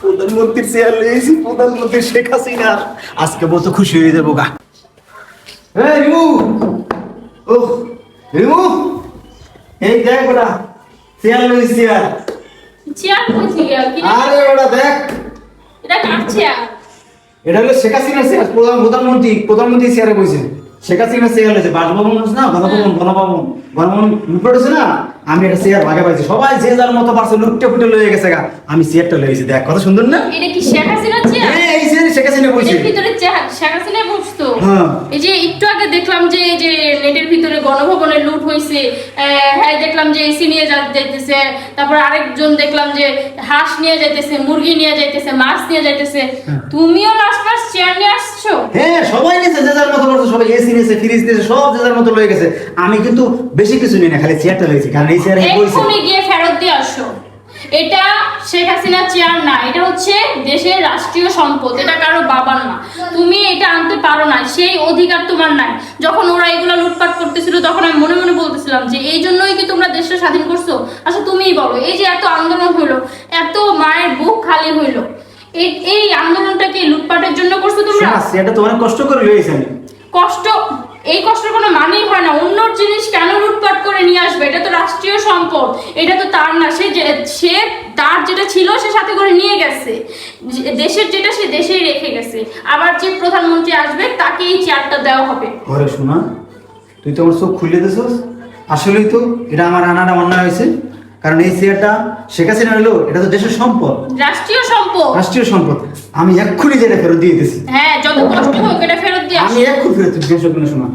প্রধানমন্ত্রীর চেয়ার প্রধানমন্ত্রী শেখ হাসিনা। আজকে বলতো খুশি হয়ে যাব গা। রিমু ও রিমু এই দেখ ওটা চেয়ার চেয়ার গিয়া আরে। ওটা দেখ। এটা কার চেয়ার এটা হলো শেখ হাসিনার চেয়ার প্রধান প্রধানমন্ত্রী প্রধানমন্ত্রী চেয়ারে বসেছে শেখ হাসিনার চেয়ার হয়েছে বাসভবন আছে না গণভবন গণভবন। গণভবন লুটপাট হয়েছে না? আমি একটা চেয়ার ভাগে পাইছি সবাই যে যার মতো পারছে লুটতে ফুটে লয়ে গেছে গা। আমি চেয়ারটা লইছি দেখ কত সুন্দর না? এটা কি শেখ হাসিনার চেয়ার এই এই যে শেখ হাসিনা বসে ভিতরে শেখ হাসিনা বসতো। হ্যাঁ। এই যে একটু আগে দেখলাম যে এই যে নেটের ভিতরে গণভবনে লুট হইছে। হ্যাঁ দেখলাম যে এসি নিয়ে যাইতেছে। তারপর আরেকজন দেখলাম যে হাঁস নিয়ে যাইতেছে মুরগি নিয়ে যাইতেছে মাছ নিয়ে যাইতেছে। তুমিও লাস্ট লাস্ট চেয়ার নিয়ে আসছো হ্যাঁ সবাই নিয়েছে যে যার মতো করছে সবাই এসি নিয়েছে ফ্রিজ নিয়েছে সব যে যার মতো লয়ে গেছে। আমি কিন্তু বেশি কিছু নিই না খালি চেয়ারটা লইছি কারণ এই চেয়ারে বইছে। এক্ষুনি গিয়ে ফেরত দিয়ে আসো। এটা শেখ হাসিনার চেয়ার না এটা হচ্ছে দেশের রাষ্ট্রীয় সম্পদ এটা কারও বাবার না। তুমি এটা আনতে পারো না সেই অধিকার তোমার নাই। যখন ওরা এগুলো লুটপাট করতেছিল তখন আমি মনে মনে বলতেছিলাম যে এই জন্যই কি তোমরা দেশটা স্বাধীন করছ? আচ্ছা তুমিই বলো এই যে এত আন্দোলন হইল এত মায়ের বুক খালি হইল এই আন্দোলনটা কি লুটপাটের জন্য করছ তোমরা? চেয়ারটা তো অনেক কষ্ট করে লইছি আমি কষ্ট এই কষ্টের কোনো মানেই হয় না। অন্য জিনিস কেন লুটপাট করে নিয়ে আসবে? এটা তো রাষ্ট্রীয় সম্পদ। এটা তো তার না। সে যে- সে তার যেটা ছিল সে সাথে করে নিয়ে গেছে। দেশের যেটা সে দেশেই রেখে গেছে। আবার যে প্রধানমন্ত্রী আসবে তাকে এই চেয়ারটা দেওয়া হবে। ঘরে শোনা তুই তো আমার চোখ খুলে দিছস আসলেই তো এটা আমার আনাটা অন্যায় হয়েছে। কারণ এই চেয়ারটা শেখ হাসিনা হলো এটা তো দেশের সম্পদ। রাষ্ট্রীয় সম্পদ। রাষ্ট্রীয় সম্পদ। আমি এক্ষুনি যেটা ফেরত দিয়ে দিতেছি হ্যাঁ যত কষ্ট হোক এটা ফেরত আমি এক্ষুনি ফেরত দিতেছি শোনা শোনা।